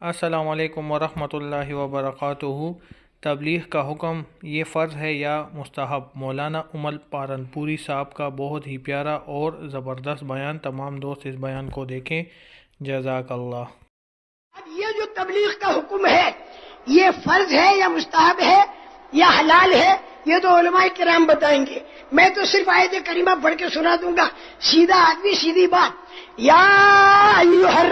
السلام علیکم ورحمۃ اللہ وبرکاتہ۔ تبلیغ کا حکم یہ فرض ہے یا مستحب، مولانا امل پارنپوری صاحب کا بہت ہی پیارا اور زبردست بیان۔ تمام دوست اس بیان کو دیکھیں۔ جزاک اللہ۔ اب یہ جو تبلیغ کا حکم ہے، یہ فرض ہے یا مستحب ہے یا حلال ہے؟ یہ تو علماء کرام بتائیں گے۔ میں تو صرف آیت کریمہ پڑھ کے سنا دوں گا۔ سیدھا آدمی، سیدھی بات۔ یا ایوہ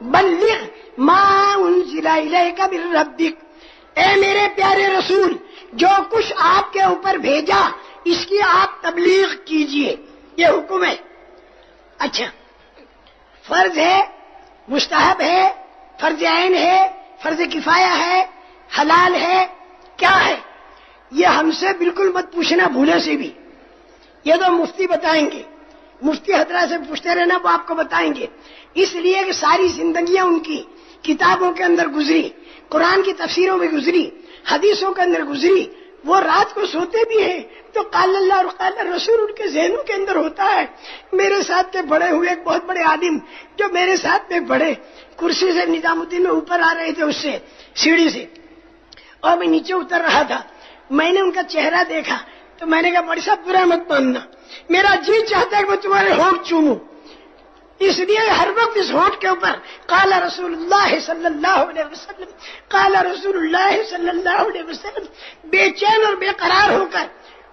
بلغ ما انزل الیک من ربک۔ اے میرے پیارے رسول، جو کچھ آپ کے اوپر بھیجا، اس کی آپ تبلیغ کیجیے۔ یہ حکم ہے۔ اچھا فرض ہے، مستحب ہے، فرض عین ہے، فرض کفایا ہے، حلال ہے، کیا ہے؟ یہ ہم سے بالکل مت پوچھنا، بھولے سے بھی۔ یہ تو مفتی بتائیں گے۔ مفتی حضرات سے پوچھتے رہنا، وہ آپ کو بتائیں گے۔ اس لیے کہ ساری زندگیاں ان کی کتابوں کے اندر گزری، قرآن کی تفسیروں میں گزری، حدیثوں کے اندر گزری، وہ رات کو سوتے بھی ہیں۔ تو قال اللہ اور قال رسول ان کے ذہنوں کے اندر ہوتا ہے۔ میرے ساتھ کے بڑے ہوئے ایک بہت بڑے عالم جو میرے ساتھ میں بڑے، کرسی سے نظام الدین میں اوپر آ رہے تھے، اس سے، سیڑھی سے۔ اور میں نیچے اتر رہا تھا۔ میں نے ان کا چہرہ دیکھا۔ تو میں نے کہا بڑی صاحب، برا مت ماننا۔ میرا جی چاہتا ہے کہ میں تمہارے ہوٹ چوموں۔ اس لیے ہر وقت اس ہوٹ کے اوپر کالا رسول اللہ صلی اللہ علیہ وسلم کالا رسول اللہ صلی اللہ علیہ وسلم، بے چین اور بے قرار ہو کر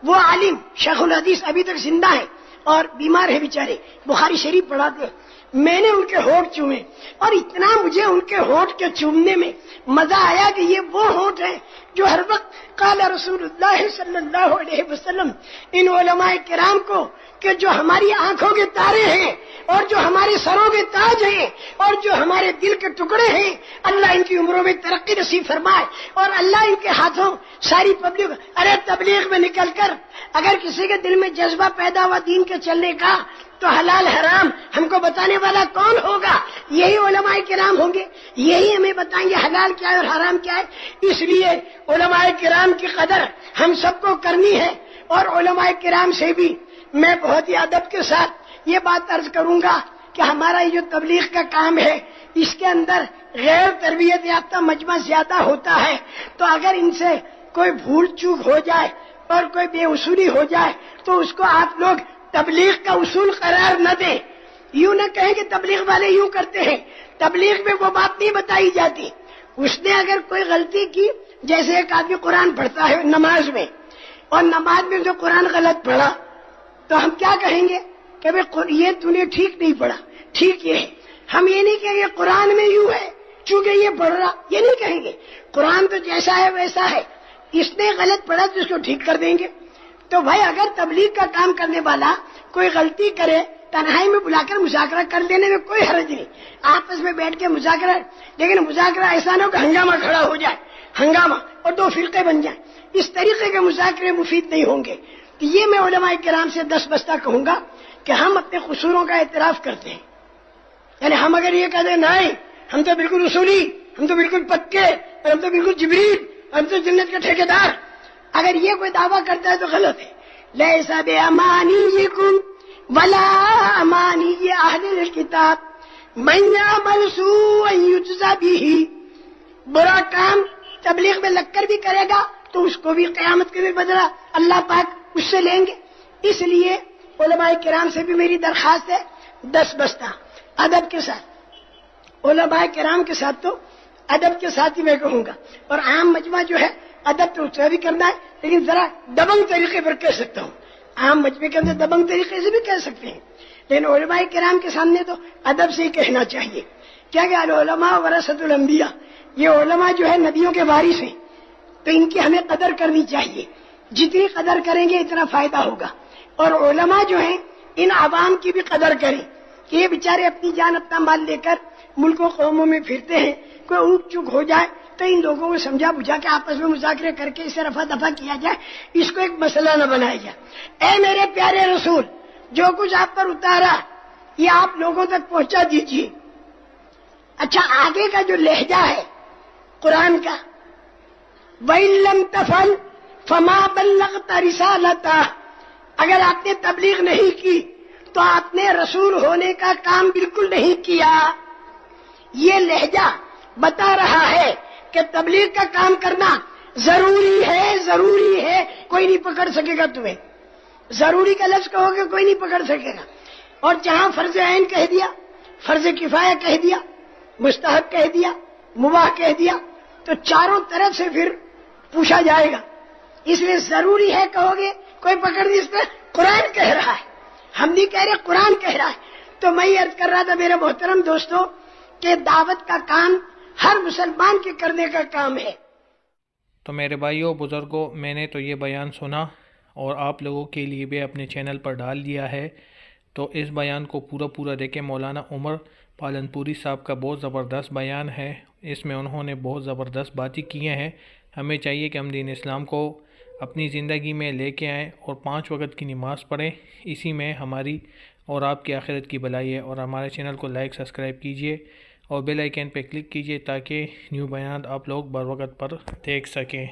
وہ عالم شیخ الحدیث ابھی تک زندہ ہے اور بیمار ہے بیچارے۔ بخاری شریف پڑھاتے میں نے ان کے ہوٹ چومے اور اتنا مجھے ان کے ہوٹ کے چومنے میں مزہ آیا کہ یہ وہ ہوٹ ہے جو ہر وقت کالا رسول اللہ صلی اللہ علیہ وسلم ان علماء کرام کو کہ جو ہماری آنکھوں کے تارے ہیں اور جو ہمارے سروں کے تاج ہیں اور جو ہمارے دل کے ٹکڑے ہیں، اللہ ان کی عمروں میں ترقی نصیب فرمائے اور اللہ ان کے ہاتھوں ساری پبلک ارے تبلیغ میں نکل کر اگر کسی کے دل میں جذبہ پیدا ہوا دین کے چلنے کا، تو حلال حرام ہم کو بتانے والا کون ہوگا؟ یہی علماء کرام ہوں گے، یہی ہمیں بتائیں گے حلال کیا ہے اور حرام کیا ہے۔ اس لیے علماء کرام کی قدر ہم سب کو کرنی ہے اور علماء کرام سے بھی میں بہت ہی ادب کے ساتھ یہ بات عرض کروں گا کہ ہمارا یہ جو تبلیغ کا کام ہے، اس کے اندر غیر تربیت یافتہ مجمع زیادہ ہوتا ہے۔ تو اگر ان سے کوئی بھول چوک ہو جائے اور کوئی بے اصولی ہو جائے، تو اس کو آپ لوگ تبلیغ کا اصول قرار نہ دیں۔ یوں نہ کہیں کہ تبلیغ والے یوں کرتے ہیں۔ تبلیغ میں وہ بات نہیں بتائی جاتی۔ اس نے اگر کوئی غلطی کی، جیسے ایک آدمی قرآن پڑھتا ہے نماز میں، اور نماز میں جو قرآن غلط پڑھا تو ہم کیا کہیں گے کہ یہ تو نے ٹھیک نہیں پڑھا ٹھیک یہ ہے۔ ہم یہ نہیں کہیں گے قرآن میں یوں ہے۔ چونکہ یہ پڑھ رہا، یہ نہیں کہیں گے۔ قرآن تو جیسا ہے ویسا ہے۔ اس نے غلط پڑھا تو اس کو ٹھیک کر دیں گے۔ تو بھائی اگر تبلیغ کا کام کرنے والا کوئی غلطی کرے، تنہائی میں بلا کر مذاکرہ کر لینے میں کوئی حرج نہیں۔ آپس میں بیٹھ کے مذاکرہ لیکن مذاکرہ ایسا نہ ہو کہ ہنگامہ کھڑا ہو جائے۔ ہنگامہ اور دو فرقے بن جائیں۔ اس طریقے کے مذاکرے مفید نہیں ہوں گے۔ یہ میں علماء کرام سے دس بستہ کہوں گا کہ ہم اپنے قصوروں کا اعتراف کرتے ہیں۔ یعنی ہم اگر یہ کہہ دیں نہیں، ہم تو بالکل اصولی ہم تو بالکل پکے، اور ہم تو بالکل جبریل ہم تو جنت کے ٹھیکے دار اگر یہ کوئی دعویٰ کرتا ہے تو غلط ہے۔ لے سب امانی کم ولا امانی یہ کتاب بھی برا کام تبلیغ میں لگ کر بھی کرے گا تو اس کو بھی قیامت کے بھی بدلا اللہ پاک اس سے لیں گے۔ اس لیے علماء کرام سے بھی میری درخواست ہے، دس بستہ ادب کے ساتھ۔ علماء کرام کے ساتھ تو ادب کے ساتھ ہی میں کہوں گا۔ اور عام مجمع جو ہے، ادب تو اس بھی کرنا ہے، لیکن ذرا دبنگ طریقے پر کہہ سکتا ہوں۔ عام مجمع کے اندر دبنگ طریقے سے بھی کہہ سکتے ہیں۔ لیکن علماء کرام کے سامنے تو ادب سے ہی کہنا چاہیے۔ کیا کہ علماء ورثت الانبیاء، یہ علماء جو ہے نبیوں کے بارش ہیں، تو ان کی ہمیں قدر کرنی چاہیے۔ جتنی قدر کریں گے اتنا فائدہ ہوگا۔ اور علماء جو ہیں، ان عوام کی بھی قدر کریں کہ یہ بیچارے اپنی جان اپنا مال لے کر ملکوں قوموں میں پھرتے ہیں، کوئی اونٹ چک ہو جائے تو ان لوگوں کو سمجھا بجھا کے آپس میں مذاکرے کر کے اسے رفا دفا کیا جائے، اس کو ایک مسئلہ نہ بنایا جائے۔ اے میرے پیارے رسول، جو کچھ آپ پر اتارا، یہ آپ لوگوں تک پہنچا دیجیے اچھا آگے کا جو لہجہ ہے قرآن کا، وَإِن تفل فما بلغت رسالتا۔ اگر آپ نے تبلیغ نہیں کی، تو آپ نے رسول ہونے کا کام بالکل نہیں کیا۔ یہ لہجہ بتا رہا ہے کہ تبلیغ کا کام کرنا ضروری ہے ضروری ہے، کوئی نہیں پکڑ سکے گا تمہیں۔ ضروری کا لفظ کہو گے، کوئی نہیں پکڑ سکے گا۔ اور جہاں فرض عین کہہ دیا، فرض کفایہ کہہ دیا، مستحب کہہ دیا، مباح کہہ دیا، تو چاروں طرف سے پھر پوچھا جائے گا۔ اس لیے ضروری ہے کہو گے، کوئی پکڑ نہیں سکتا قرآن کہہ رہا ہے۔ ہم نہیں کہہ رہے قرآن کہہ رہا ہے۔ تو میں یہ عرض کر رہا تھا میرے محترم دوستوں کہ دعوت کا کام ہر مسلمان کے کرنے کا کام ہے۔ تو میرے بھائیوں بزرگوں میں نے تو یہ بیان سنا اور آپ لوگوں کے لیے بھی اپنے چینل پر ڈال دیا ہے۔ تو اس بیان کو پورا پورا دیکھیں مولانا عمر پالن پوری صاحب کا بہت زبردست بیان ہے۔ اس میں انہوں نے بہت زبردست باتیں کی ہیں۔ ہمیں چاہیے کہ ہم دین اسلام کو اپنی زندگی میں لے کے آئیں اور پانچ وقت کی نماز پڑھیں۔ اسی میں ہماری اور آپ کی آخرت کی بلائی ہے اور ہمارے چینل کو لائک، سبسکرائب کیجیے اور بیل آئیکن پہ کلک کیجیے تاکہ نیو بیانات آپ لوگ بر وقت پر دیکھ سکیں۔